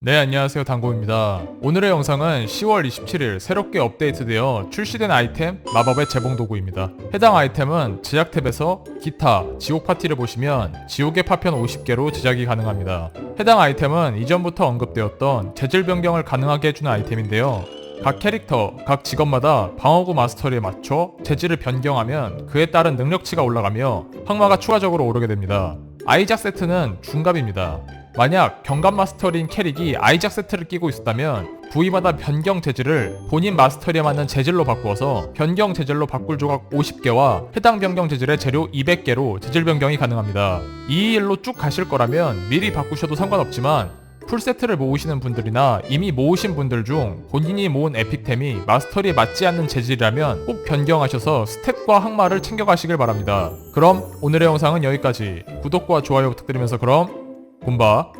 네 안녕하세요. 당고입니다. 오늘의 영상은 10월 27일 새롭게 업데이트되어 출시된 아이템 마법의 재봉 도구입니다. 해당 아이템은 제작 탭에서 기타 지옥 파티를 보시면 지옥의 파편 50개로 제작이 가능합니다. 해당 아이템은 이전부터 언급되었던 재질 변경을 가능하게 해주는 아이템인데요. 각 캐릭터, 각 직업마다 방어구 마스터리에 맞춰 재질을 변경하면 그에 따른 능력치가 올라가며 항마가 추가적으로 오르게 됩니다. 아이작 세트는 중갑입니다. 만약 경감 마스터리인 캐릭이 아이작 세트를 끼고 있었다면 부위마다 변경 재질을 본인 마스터리에 맞는 재질로 바꾸어서 변경 재질로 바꿀 조각 50개와 해당 변경 재질의 재료 200개로 재질 변경이 가능합니다. 이 일로 쭉 가실 거라면 미리 바꾸셔도 상관없지만 풀세트를 모으시는 분들이나 이미 모으신 분들 중 본인이 모은 에픽템이 마스터리에 맞지 않는 재질이라면 꼭 변경하셔서 스탯과 항마를 챙겨가시길 바랍니다. 그럼 오늘의 영상은 여기까지 구독과 좋아요 부탁드리면서 그럼 본바